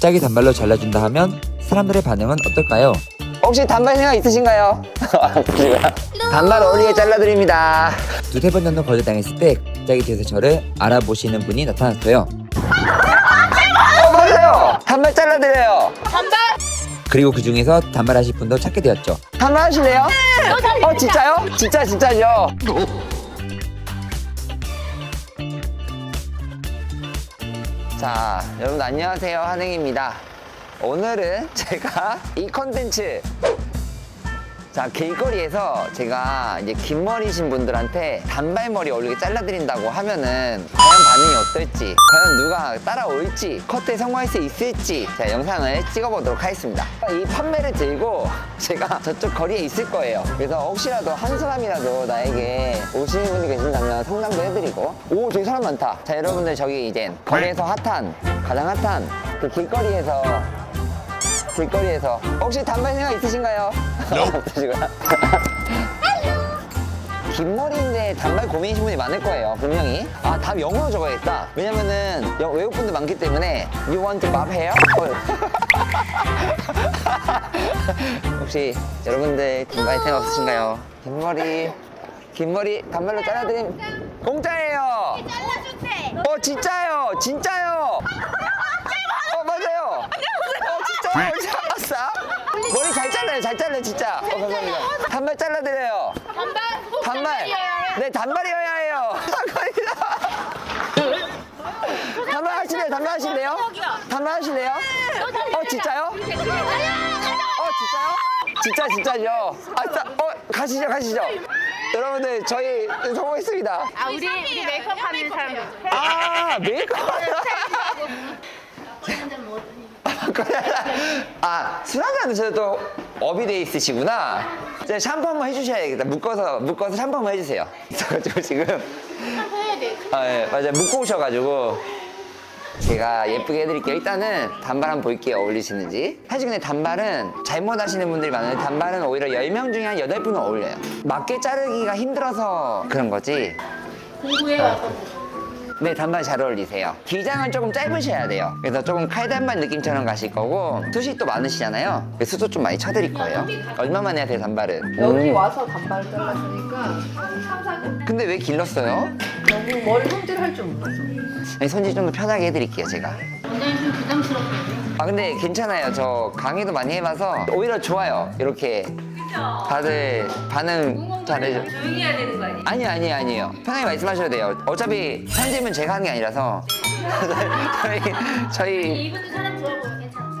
갑자기 단발로 잘라준다 하면 사람들의 반응은 어떨까요? 혹시 단발 생각 있으신가요? 단발 어울리게 잘라드립니다. 두세 번 정도 거절당했을 때 갑자기 뒤에서 저를 알아보시는 분이 나타났어요. 어, 맞아요. 단발 잘라드려요. 그리고 그 중에서 단발하실 분도 찾게 되었죠. 단발 하실래요? 어, 진짜요? 진짜, 진짜죠? 자, 여러분 안녕하세요. 한행입니다. 오늘은 제가 이 컨텐츠 자 길거리에서 제가 이제 긴 머리신 분들한테 단발머리 어울리게 잘라드린다고 하면은 과연 반응이 어떨지 과연 누가 따라올지 컷에 성공할 수 있을지 자 영상을 찍어보도록 하겠습니다. 이 판매를 들고 제가 저쪽 거리에 있을 거예요. 그래서 혹시라도 한 사람이라도 나에게 오시는 분이 계신다면 상담도 해드리고. 오 저기 사람 많다. 자 여러분들 저기 이제 거리에서 핫한 가장 핫한 그 길거리에서 길거리에서. 혹시 단발 생각 있으신가요? 없으시고요. 긴 머리인데 단발 고민이신 분이 많을 거예요 분명히 아 답 영어로 적어야겠다 왜냐면은 여- 외국 분들 많기 때문에 You want bob hair? 어. 혹시 여러분들 단발 생각 없으신가요? 긴 머리 긴 머리 단발로 잘라드림 공짜예요 잘라줄게. 어 진짜요 진짜요 어 맞아요 어 진짜요 잘랐어 머리 잘 잘라요 잘 잘라요 진짜 어 감사합니다. 단발 잘라드려요. 단발. 꼭 단발. 단발이어야 네 단발이어야 해요. 사건이다. 단발 하실래요? 단발 하실래요? 단발 하실래요? 어 진짜요? 어 진짜요? 진짜 진짜죠? 아싸 어 가시죠 가시죠. 여러분들 저희 성공했습니다. 아 우리 우리 메이크업 하는 사람들. 아 메이크업 아, 술 한잔 드셔도 또 업이 돼 있으시구나. 이제 샴푸 한번 해주셔야겠다. 묶어서, 묶어서 샴푸 한번 해주세요. 있어가지고 지금. 해야 돼. 아, 예, 맞아요. 묶어 오셔가지고. 제가 예쁘게 해드릴게요. 일단은 단발 한번 볼게요. 어울리시는지. 사실 근데 단발은 잘못 하시는 분들이 많아요. 단발은 오히려 10명 중에 한 8분은 어울려요. 맞게 자르기가 힘들어서 그런 거지. 공부해 와서. 네, 단발 잘 어울리세요. 기장은 조금 짧으셔야 돼요. 그래서 조금 칼단발 느낌처럼 가실 거고, 숱이 또 많으시잖아요. 그래서 숱도 좀 많이 쳐드릴 거예요. 얼마만 해야 돼요, 단발은? 여기 음. 와서 단발 잘랐으니까 근데 왜 길렀어요? 너무 머리 손질할 줄 몰라서 아니, 손질 좀 더 편하게 해드릴게요, 제가. 원장님 좀 부담스럽게. 아, 근데 괜찮아요. 저 강의도 많이 해봐서 오히려 좋아요. 이렇게 다들 반응 잘해줘. 조용히 해야 되는 거 아니야? 아니, 아니, 아니에요. 편하게 말씀하셔도 돼요. 어차피 편집은 제가 하는 게 아니라서. 저희, 저희, 이분도 사람 좋아 보여. 괜찮아.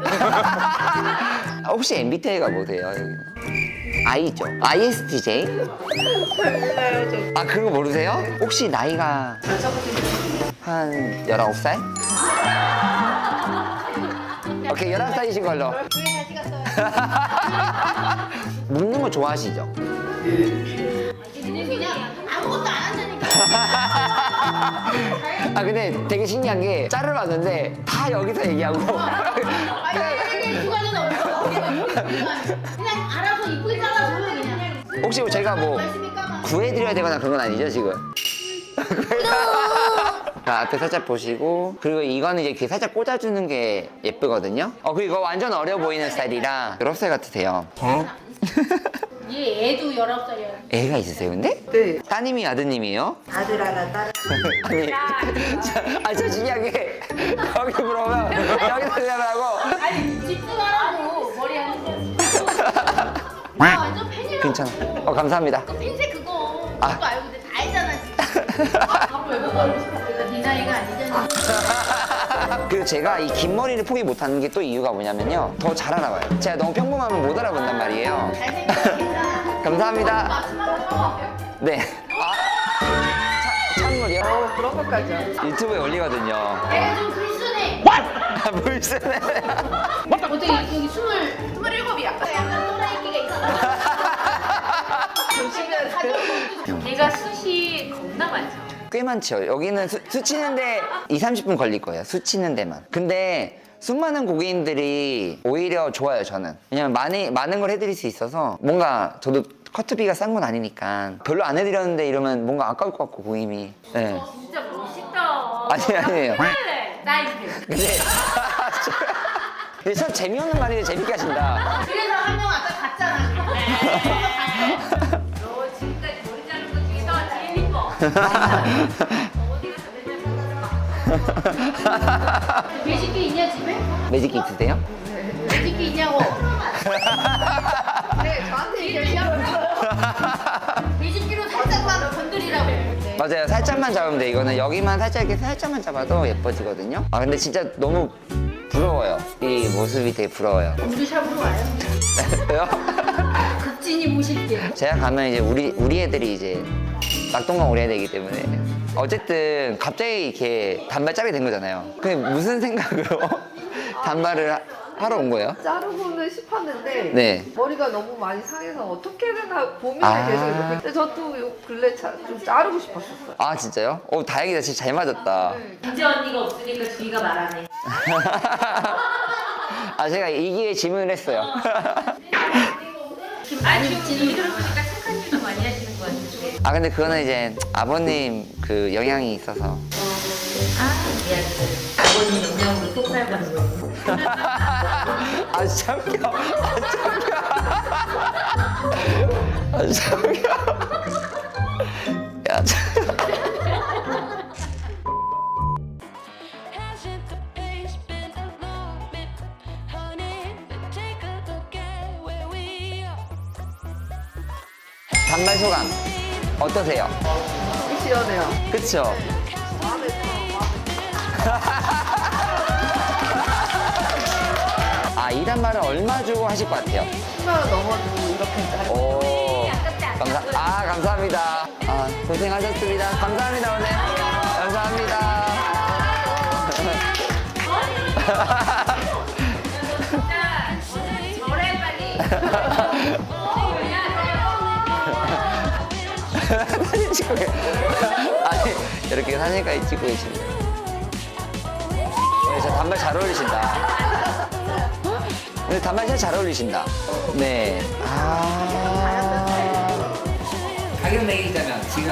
아, 혹시 MBTI가 뭐세요? 여기? I죠. ISTJ? 아, 그거 모르세요? 혹시 나이가 한 19살? 오케이, 11살이신 걸로. 그게 다시 갔어요. 묻는 거 좋아하시죠? 니는 그냥 아무것도 안 한다니까. 아, 근데 되게 신기한 게 짤을 봤는데 다 여기서 얘기하고. 아니 누가는 없어. 그냥 알아서 이쁘게 잘라줘요 그냥. 혹시 제가 뭐 말씀이 까만. 구해드려야 되거나 그런 건 아니죠, 지금? 자, 앞에 살짝 보시고 그리고 이거는 이제 귀에 살짝 꽂아주는 게 예쁘거든요. 어, 그리고 이거 완전 어려 보이는 스타일이라 19살 같으세요. 얘 애도 19살이야. 애가 있으세요, 근데? 네 따님이 아드님이에요? 아들 하나 딸 아니, 저, 아, 저 신기하게 거기 물어보면 여기서 대답하고 아니 집중하라고 머리 거. 아 완전 팬이라. 괜찮아. 어, 감사합니다. 그 팬색 그거. 아. 그거 알고 근데 다 알잖아 진짜. 바로 외국 가고 싶어. 네 나이가 아니잖아. 그리고 제가 이 긴 머리를 포기 못하는 게 또 이유가 뭐냐면요. 더 잘 알아봐요. 제가 너무 평범하면 못 알아본단 말이에요. 감사합니다. 네. 아, 차- 찬물이요? 어, 그런 것까지요 유튜브에 올리거든요. 내가 좀 불순해. 아, 물 쓰네. 어떻게 여기 스물 스물일곱이야. 약간 또라이 끼가 있어. 걔가 숱이 겁나 많죠. 꽤 많죠. 여기는 수, 수 치는데 2, 30분 걸릴 거예요. 수 치는 데만. 근데 수많은 고객님들이 오히려 좋아요, 저는. 왜냐면 많이, 많은 걸 해드릴 수 있어서 뭔가 저도 커트비가 싼 건 아니니까 별로 안 해드렸는데 이러면 뭔가 아까울 것 같고, 고객님이. 네. 진짜 멋있다. 아니, 아니에요. 돼. 나이스. 근데 근데 참 재미없는 말인데 재밌게 하신다. 그래서 한 명 아까 갔잖아. 매직기 있냐 집에? 매직기 있으세요? 매직기 있냐고. 네, 저한테 얘기하시면 매직기로 살짝만 건드리라고. 맞아요. 살짝만 잡으면 돼. 이거는 여기만 살짝 이렇게 살짝만 잡아도 예뻐지거든요. 아 근데 진짜 너무 부러워요. 이 모습이 되게 부러워요. 우리 샵으로 와요. 왜요? 극진이 모실게. 제가 가면 이제 우리 우리 애들이 이제 낙동강 우리 애들이기 때문에 어쨌든 갑자기 이렇게 단발 짜게 된 거잖아요. 근데 무슨 생각으로 단발을 하- 하러 온 거예요? 자르고는 싶었는데 네. 머리가 너무 많이 상해서 어떻게든 하 고민을 아. 계속 이렇게. 근데 저도 요 근래 자, 좀 자르고 싶었었어요. 아 진짜요? 오 다행이다. 진짜 잘 맞았다. 이제 언니가 없으니까 주희가 말하네. 아 제가 이 기회에 질문을 했어요. 아니 지금 들어보니까 아 근데 그거는 이제 아버님 그 영향이 있어서 아 미안해. 아버님 영향으로 속 살가는 거. 아 웃겨 아 웃겨 아 웃겨 단발 소감 어떠세요? 시원해요. 그쵸? 마음에 들어. 아 이 단발은 얼마 주고 하실 것 같아요? 10만 원 넘어도 이렇게 자르고. 오 감사 아 감사합니다 아 고생하셨습니다 감사합니다 오늘 감사합니다 저래 빨리. 사진 찍고 계 아니 이렇게 사진까지 찍고 계십니다. 네, 저 단발 잘 어울리신다. 근데 단발 진짜 잘 어울리신다. 네. 아... 가격 매기자면 지금